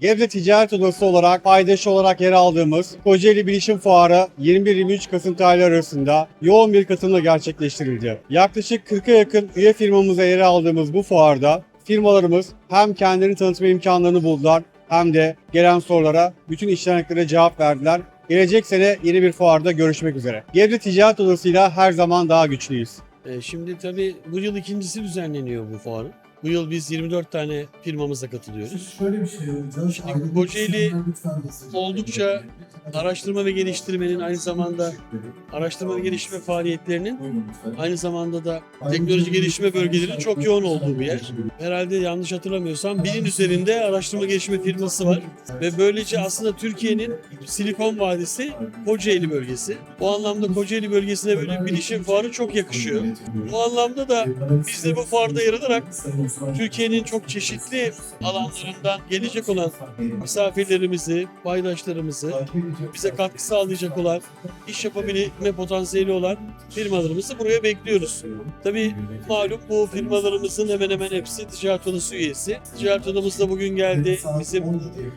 Gebze Ticaret Odası olarak paydaş olarak yer aldığımız Kocaeli Bilişim Fuarı 21-23 Kasım tarihleri arasında yoğun bir katılımla gerçekleştirildi. Yaklaşık 40'a yakın üye firmamıza yer aldığımız bu fuarda firmalarımız hem kendilerini tanıtma imkanlarını buldular hem de gelen sorulara bütün içtenliklere cevap verdiler. Gelecek sene yeni bir fuarda görüşmek üzere. Gebze Ticaret Odası'yla her zaman daha güçlüyüz. E, Şimdi tabii bu yıl ikincisi düzenleniyor bu fuarın. Bu yıl biz 24 tane firmamıza katılıyoruz. Şöyle bir şey olacağız. Şimdi Kocaeli oldukça. Araştırma ve geliştirmenin aynı zamanda araştırma ve geliştirme faaliyetlerinin aynı zamanda da teknoloji gelişme bölgelerinin çok yoğun olduğu bir yer. Herhalde yanlış hatırlamıyorsam binin üzerinde araştırma gelişme firması var. Ve böylece aslında Türkiye'nin Silikon Vadisi Kocaeli bölgesi. Bu anlamda Kocaeli bölgesine böyle bir bilişim fuarı çok yakışıyor. Bu anlamda da biz de bu fuarda yer alarak Türkiye'nin çok çeşitli alanlarından gelecek olan misafirlerimizi, paydaşlarımızı, bize katkı sağlayacak olan, iş yapabilme potansiyeli olan firmalarımızı buraya bekliyoruz. Tabii malum bu firmalarımızın hemen hemen hepsi ticaret odası üyesi. Ticaret odamız da bugün geldi. Bizim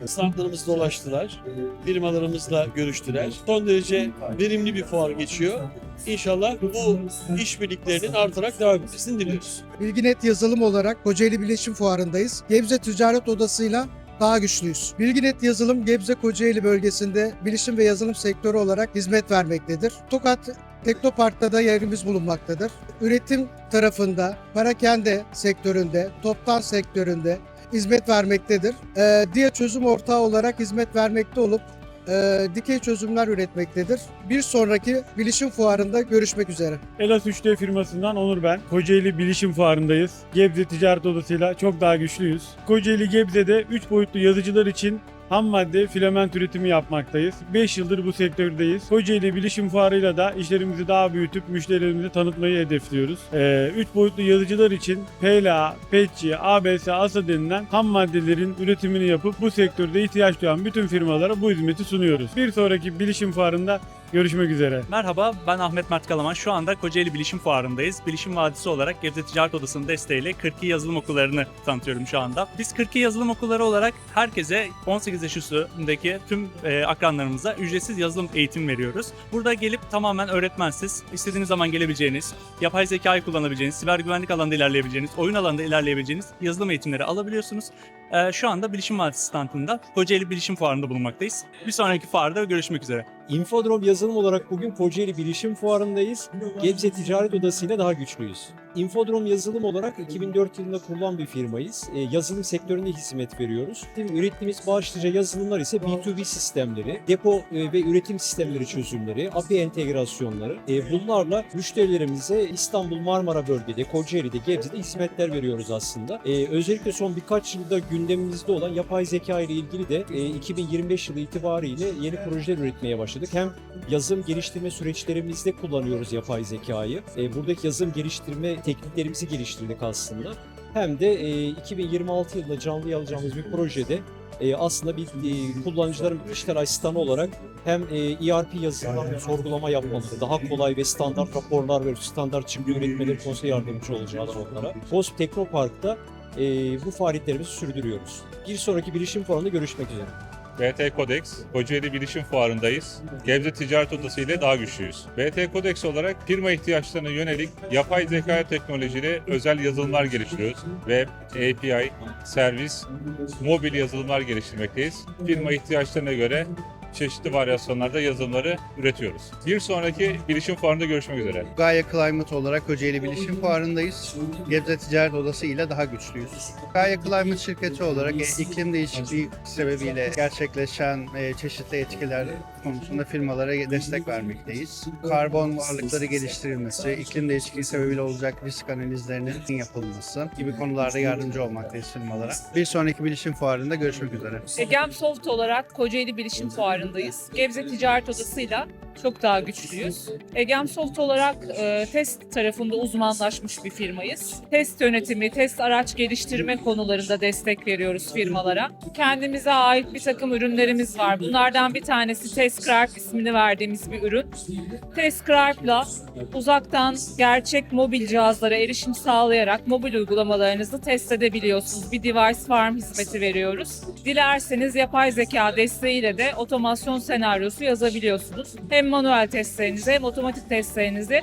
standlarımızı dolaştılar. Firmalarımızla görüştüler. Son derece verimli bir fuar geçiyor. İnşallah bu işbirliklerinin artarak devam etmesini diliyoruz. Bilginet yazılım olarak Kocaeli Bilişim Fuarı'ndayız. Gebze Ticaret Odası'yla daha güçlüyüz. Bilginet yazılım Gebze Kocaeli bölgesinde bilişim ve yazılım sektörü olarak hizmet vermektedir. Tokat Teknopark'ta da yerimiz bulunmaktadır. Üretim tarafında, parakende sektöründe, toptan sektöründe hizmet vermektedir. Ee, diye çözüm ortağı olarak hizmet vermekte olup e, dikey çözümler üretmektedir. Bir sonraki bilişim fuarında görüşmek üzere. Elas 3D firmasından Onur ben. Kocaeli Bilişim Fuarı'ndayız. Gebze Ticaret Odası'yla çok daha güçlüyüz. Kocaeli Gebze'de 3 boyutlu yazıcılar için ham madde filament üretimi yapmaktayız. 5 yıldır bu sektördeyiz. Kocaeli Bilişim Fuarı'yla da işlerimizi daha büyütüp müşterilerimize tanıtmayı hedefliyoruz. 3 boyutlu yazıcılar için PLA, PETCI, ABS, ASA denilen ham maddelerin üretimini yapıp bu sektörde ihtiyaç duyan bütün firmalara bu hizmeti sunuyoruz. Bir sonraki Bilişim Fuarı'nda görüşmek üzere. Merhaba, ben Ahmet Mert Kalaman. Şu anda Kocaeli Bilişim Fuarı'ndayız. Bilişim Vadisi olarak Gebze Ticaret Odası'nın desteğiyle 42 yazılım okullarını tanıtıyorum şu anda. Biz 42 yazılım okulları olarak herkese 18 yaş üstündeki tüm e, akranlarımıza ücretsiz yazılım eğitim veriyoruz. Burada gelip tamamen öğretmensiz, istediğiniz zaman gelebileceğiniz, yapay zekayı kullanabileceğiniz, siber güvenlik alanında ilerleyebileceğiniz, oyun alanında ilerleyebileceğiniz yazılım eğitimleri alabiliyorsunuz. E, şu anda Bilişim Vadisi standında Kocaeli Bilişim Fuarı'nda bulunmaktayız. Bir sonraki fuarda görüşmek üzere. Infodrom yazılım olarak bugün Kocaeli Bilişim Fuarı'ndayız. Gebze Ticaret Odası ile daha güçlüyüz. Infodrom yazılım olarak 2004 yılında kurulan bir firmayız. E, yazılım sektöründe hizmet veriyoruz. Şimdi ürettiğimiz başlıca yazılımlar ise B2B sistemleri, depo e, ve üretim sistemleri çözümleri, API entegrasyonları. E, bunlarla müşterilerimize İstanbul, Marmara bölgede, Kocaeli'de, Gebze'de hizmetler veriyoruz aslında. E, özellikle son birkaç yılda gündemimizde olan yapay zeka ile ilgili de e, 2025 yılı itibariyle yeni projeler üretmeye başladık. Hem yazım geliştirme süreçlerimizde kullanıyoruz yapay zekayı. E, buradaki yazım geliştirme tekniklerimizi geliştirdik aslında. Hem de e, 2026 yılında canlı alacağımız bir projede e, aslında bir e, kullanıcıların dijital asistanı olarak hem e, ERP yazılımlarını sorgulama yapmaları, daha kolay ve standart raporlar ve standart çıktı üretmeleri konusunda yardımcı olacağız onlara. Bosp Teknopark'ta e, bu faaliyetlerimizi sürdürüyoruz. Bir sonraki bilişim fuarında görüşmek üzere. BT Codex, Kocaeli Bilişim Fuarı'ndayız. Gebze Ticaret Odası ile daha güçlüyüz. BT Codex olarak firma ihtiyaçlarına yönelik yapay zeka teknolojili özel yazılımlar geliştiriyoruz. Web, API, servis, mobil yazılımlar geliştirmekteyiz. Firma ihtiyaçlarına göre çeşitli varyasyonlarda yazılımları üretiyoruz. Bir sonraki bilişim fuarında görüşmek üzere. Gaia Climate olarak Kocaeli Bilişim Fuarı'ndayız. Gebze Ticaret Odası ile daha güçlüyüz. Gaia Climate şirketi olarak e, iklim değişikliği sebebiyle gerçekleşen e, çeşitli etkiler konusunda firmalara destek vermekteyiz. Karbon varlıkları geliştirilmesi, iklim değişikliği sebebiyle olacak risk analizlerinin yapılması gibi konularda yardımcı olmaktayız firmalara. Bir sonraki bilişim fuarında görüşmek üzere. Egem Soft olarak Kocaeli Bilişim Fuarı'ndayız. Gebze Ticaret Odası'yla çok daha güçlüyüz. Egemsoft olarak e, test tarafında uzmanlaşmış bir firmayız. Test yönetimi, test araç geliştirme konularında destek veriyoruz firmalara. Kendimize ait bir takım ürünlerimiz var. Bunlardan bir tanesi TestCraft ismini verdiğimiz bir ürün. TestCraft'la uzaktan gerçek mobil cihazlara erişim sağlayarak mobil uygulamalarınızı test edebiliyorsunuz. Bir device farm hizmeti veriyoruz. Dilerseniz yapay zeka desteğiyle de otomasyon senaryosu yazabiliyorsunuz. Hem manuel testlerinizi hem otomatik testlerinizi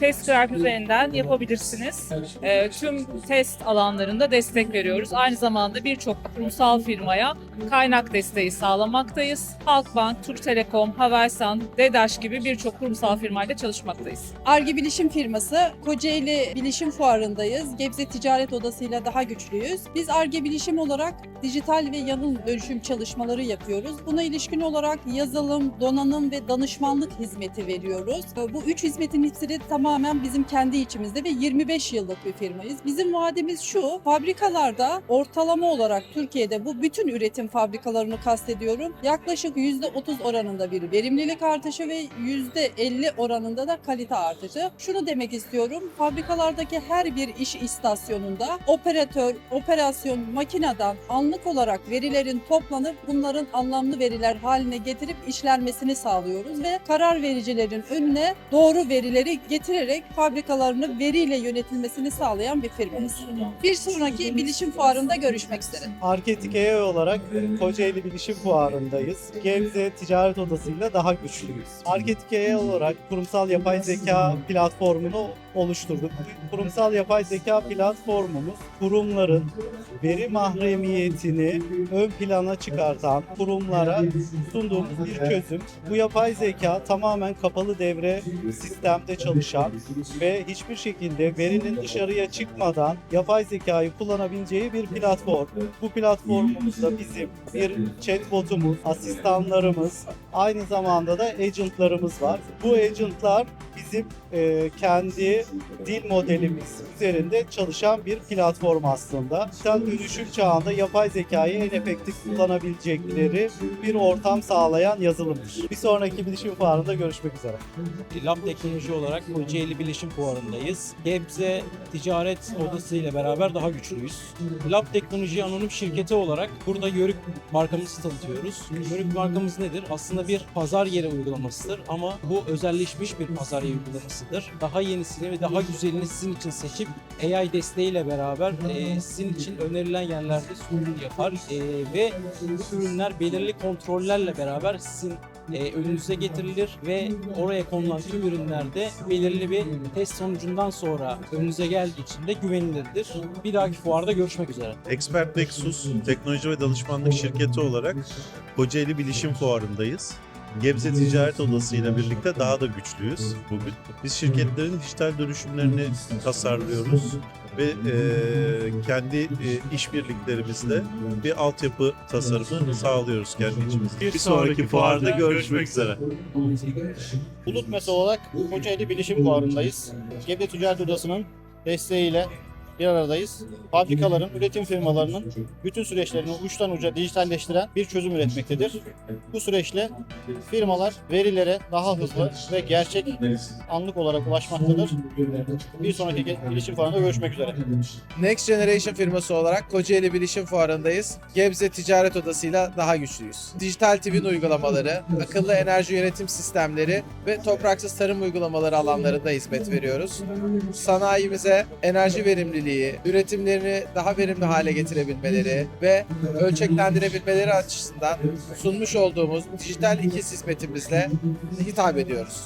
TestCraft üzerinden yapabilirsiniz. Ee, tüm test alanlarında destek veriyoruz. Aynı zamanda birçok kurumsal firmaya kaynak desteği sağlamaktayız. Halkbank, Türk Telekom, Havelsan, DEDAŞ gibi birçok kurumsal firmayla çalışmaktayız. Arge Bilişim firması Kocaeli Bilişim Fuarı'ndayız. Gebze Ticaret Odası'yla daha güçlüyüz. Biz Arge Bilişim olarak dijital ve yanıl dönüşüm çalışmaları yapıyoruz. Buna ilişkin olarak yazılım, donanım ve danışmanlık hizmeti veriyoruz. Bu üç hizmetin hepsi de tamamen bizim kendi içimizde ve 25 yıllık bir firmayız. Bizim vaadimiz şu, fabrikalarda ortalama olarak Türkiye'de bu bütün üretim fabrikalarını kastediyorum. Yaklaşık %30 oranında bir verimlilik artışı ve %50 oranında da kalite artışı. Şunu demek istiyorum, fabrikalardaki her bir iş istasyonunda operatör, operasyon, makineden anlık olarak verilerin toplanıp bunların anlamlı veriler haline getirip işlenmesini sağlıyoruz ve karar vericilerin önüne doğru verileri getirerek fabrikalarını veriyle yönetilmesini sağlayan bir firmayız. Bir sonraki bilişim fuarında görüşmek üzere. Arketik olarak Kocaeli Bilişim Fuarı'ndayız. Gebze Ticaret Odası'yla daha güçlüyüz. Arketik olarak kurumsal yapay zeka platformunu oluşturduk. Kurumsal yapay zeka platformumuz kurumların veri mahremiyetini ön plana çıkartan kurumlara sunduğumuz bir çözüm. Bu yapay zeka tamamen kapalı devre sistemde çalışan ve hiçbir şekilde verinin dışarıya çıkmadan yapay zekayı kullanabileceği bir platform. Bu platformumuzda bizim bir chatbotumuz, asistanlarımız, aynı zamanda da agentlarımız var. Bu agentlar bizim e, kendi dil modelimiz üzerinde çalışan bir platform aslında. Sen dönüşüm çağında yapay zekayı en efektif kullanabilecekleri bir ortam sağlayan yazılımdır. Bir sonraki bilişim fuarında görüşmek üzere. Lab Teknoloji olarak Kocaeli Bilişim Fuarı'ndayız. Gebze Ticaret Odası ile beraber daha güçlüyüz. Lab Teknoloji Anonim Şirketi olarak burada Yörük markamızı tanıtıyoruz. Yörük markamız nedir? Aslında bir pazar yeri uygulamasıdır ama bu özelleşmiş bir pazar yeri uygulamasıdır. Daha yenisini ve daha güzelini sizin için seçip AI desteğiyle beraber e, sizin için önerilen yerlerde sunum yapar E, ve ürünler belirli kontrollerle beraber sizin e, önünüze getirilir ve oraya konulan tüm ürünlerde belirli bir test sonucundan sonra önünüze geldiği için de güvenilirdir. Bir dahaki fuarda görüşmek üzere. Expert Nexus teknoloji ve danışmanlık şirketi olarak Kocaeli Bilişim Fuarı'ndayız. Gebze Ticaret Odası ile birlikte daha da güçlüyüz bugün. Biz şirketlerin dijital dönüşümlerini tasarlıyoruz ve e, kendi e, işbirliklerimizle bir altyapı tasarımı sağlıyoruz kendi içimizde. Bir sonraki fuarda görüşmek üzere. Bulut Mesa olarak Kocaeli Bilişim Fuarı'ndayız. Gebze Ticaret Odası'nın desteğiyle bir aradayız. Fabrikaların, üretim firmalarının bütün süreçlerini uçtan uca dijitalleştiren bir çözüm üretmektedir. Bu süreçle firmalar verilere daha hızlı ve gerçek anlık olarak ulaşmaktadır. Bir sonraki bilişim fuarında görüşmek üzere. Next Generation firması olarak Kocaeli Bilişim Fuarı'ndayız. Gebze Ticaret Odası'yla daha güçlüyüz. Dijital twin uygulamaları, akıllı enerji yönetim sistemleri ve topraksız tarım uygulamaları alanlarında hizmet veriyoruz. Sanayimize enerji verimliliği, üretimlerini daha verimli hale getirebilmeleri ve ölçeklendirebilmeleri açısından sunmuş olduğumuz dijital ikiz hizmetimizle hitap ediyoruz.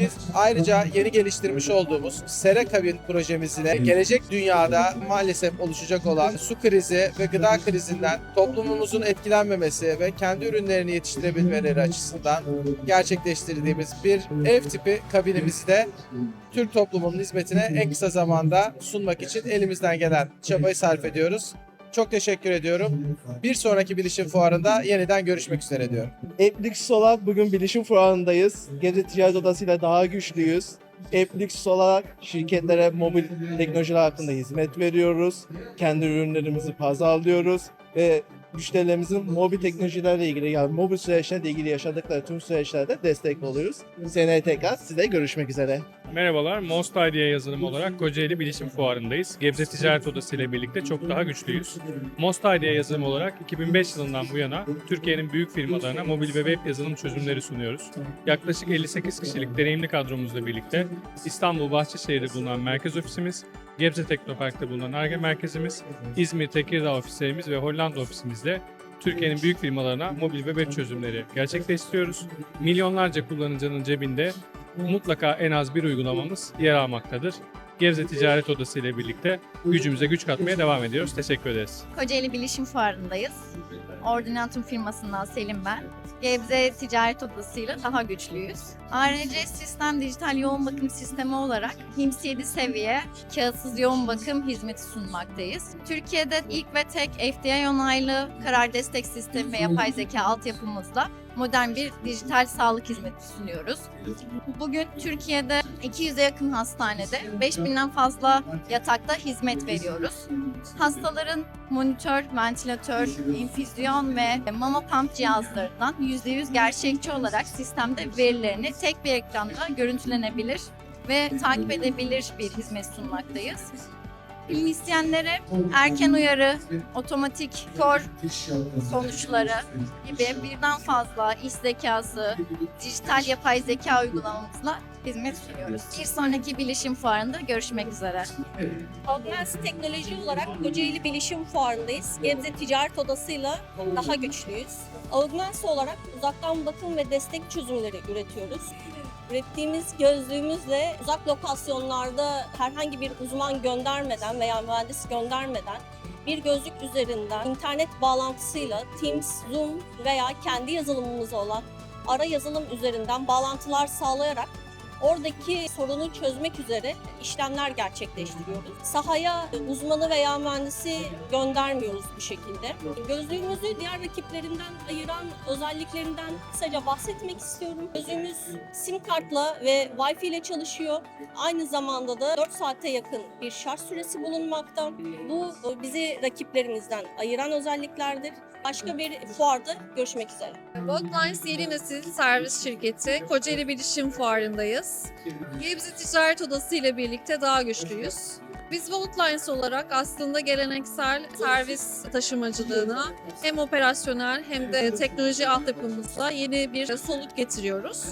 Biz ayrıca yeni geliştirmiş olduğumuz Sera Kabin projemizle gelecek dünyada maalesef oluşacak olan su krizi ve gıda krizinden toplumumuzun etkilenmemesi ve kendi ürünlerini yetiştirebilmeleri açısından gerçekleştirdiğimiz bir ev tipi kabinimizi de Türk toplumunun hizmetine en kısa zamanda sunmak için elimizden gelen çabayı sarf ediyoruz. Çok teşekkür ediyorum. Bir sonraki bilişim fuarında yeniden görüşmek üzere diyorum. Eplix olarak bugün Bilişim Fuarı'ndayız. Gebze Ticaret Odası'yla daha güçlüyüz. Eplix olarak şirketlere mobil teknolojiler hakkında hizmet veriyoruz. Kendi ürünlerimizi pazarlıyoruz ve müşterilerimizin mobil teknolojilerle ilgili yani mobil süreçlerle ilgili yaşadıkları tüm süreçlerde destek oluyoruz. Seneye tekrar size görüşmek üzere. Merhabalar, Most Idea yazılım olarak Kocaeli Bilişim Fuarı'ndayız. Gebze Ticaret Odası ile birlikte çok daha güçlüyüz. Most Idea yazılım olarak 2005 yılından bu yana Türkiye'nin büyük firmalarına mobil ve web yazılım çözümleri sunuyoruz. Yaklaşık 58 kişilik deneyimli kadromuzla birlikte İstanbul Bahçeşehir'de bulunan merkez ofisimiz, Gebze Teknopark'ta bulunan ARGE merkezimiz, İzmir Tekirdağ ofislerimiz ve Hollanda ofisimizle Türkiye'nin büyük firmalarına mobil ve web çözümleri gerçekleştiriyoruz. Milyonlarca kullanıcının cebinde mutlaka en az bir uygulamamız yer almaktadır. Gebze Ticaret Odası ile birlikte gücümüze güç katmaya devam ediyoruz. Teşekkür ederiz. Kocaeli Bilişim Fuarı'ndayız. Ordinatum firmasından Selim ben. Gebze Ticaret Odası'yla daha güçlüyüz. ARC Sistem Dijital Yoğun Bakım Sistemi olarak HIMS 7 seviye kağıtsız yoğun bakım hizmeti sunmaktayız. Türkiye'de ilk ve tek FDA onaylı karar destek sistemi ve yapay zeka altyapımızla modern bir dijital sağlık hizmeti sunuyoruz. Bugün Türkiye'de 200'e yakın hastanede 5000'den fazla yatakta hizmet veriyoruz. Hastaların monitör, ventilatör, infüzyon ve mama pump cihazlarından %100 gerçekçi olarak sistemde verilerini tek bir ekranda görüntülenebilir ve takip edebilir bir hizmet sunmaktayız. Klinisyenlere erken uyarı, otomatik kor sonuçları gibi birden fazla iş zekası, dijital yapay zeka uygulamamızla hizmet sunuyoruz. Bir sonraki bilişim fuarında görüşmek üzere. Augments teknoloji olarak Kocaeli Bilişim Fuarı'ndayız. Gebze Ticaret Odası'yla daha güçlüyüz. Augments olarak uzaktan bakım ve destek çözümleri üretiyoruz. Ürettiğimiz gözlüğümüzle uzak lokasyonlarda herhangi bir uzman göndermeden veya mühendis göndermeden bir gözlük üzerinden internet bağlantısıyla Teams, Zoom veya kendi yazılımımız olan ara yazılım üzerinden bağlantılar sağlayarak oradaki sorunu çözmek üzere işlemler gerçekleştiriyoruz. Sahaya uzmanı veya mühendisi göndermiyoruz bu şekilde. Gözlüğümüzü diğer rakiplerinden ayıran özelliklerinden kısaca bahsetmek istiyorum. Gözlüğümüz sim kartla ve Wi-Fi ile çalışıyor. Aynı zamanda da 4 saate yakın bir şarj süresi bulunmakta. Bu bizi rakiplerimizden ayıran özelliklerdir. Başka bir fuarda görüşmek üzere. Worklines yeni nesil servis şirketi Kocaeli Bilişim Fuarı'ndayız. Gebze Ticaret Odası ile birlikte daha güçlüyüz. Biz Worklines olarak aslında geleneksel servis taşımacılığına hem operasyonel hem de teknoloji altyapımızla yeni bir soluk getiriyoruz.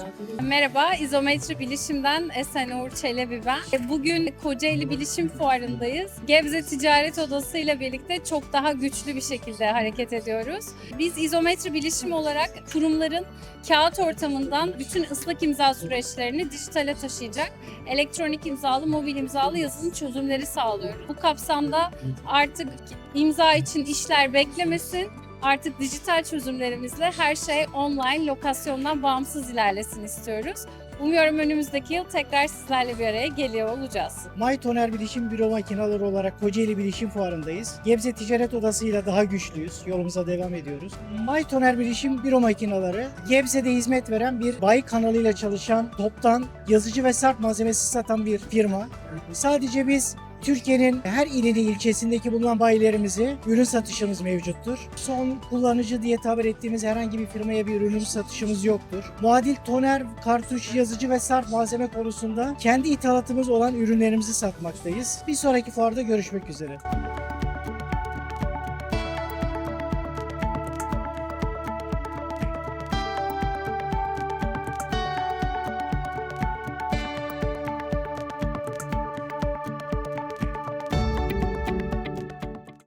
Merhaba, İzometri Bilişim'den Esen Uğur Çelebi ben. Bugün Kocaeli Bilişim Fuarı'ndayız. Gebze Ticaret Odası ile birlikte çok daha güçlü bir şekilde hareket ediyoruz. Biz İzometri Bilişim olarak kurumların kağıt ortamından bütün ıslak imza süreçlerini dijitale taşıyacak elektronik imzalı, mobil imzalı yazılım çözümleri sağlıyoruz. Bu kapsamda artık imza için işler beklemesin, Artık dijital çözümlerimizle her şey online, lokasyondan bağımsız ilerlesin istiyoruz. Umuyorum önümüzdeki yıl tekrar sizlerle bir araya geliyor olacağız. Maytoner Bilişim Büro Makinaları olarak Kocaeli Bilişim Fuarı'ndayız. Gebze Ticaret Odası'yla daha güçlüyüz. Yolumuza devam ediyoruz. Maytoner Bilişim Büro Makinaları, Gebze'de hizmet veren bir bayi kanalıyla çalışan, toptan yazıcı ve sarp malzemesi satan bir firma. Sadece biz Türkiye'nin her ilini ilçesindeki bulunan bayilerimizi ürün satışımız mevcuttur. Son kullanıcı diye tabir ettiğimiz herhangi bir firmaya bir ürün satışımız yoktur. Muadil toner, kartuş, yazıcı ve sarf malzeme konusunda kendi ithalatımız olan ürünlerimizi satmaktayız. Bir sonraki fuarda görüşmek üzere.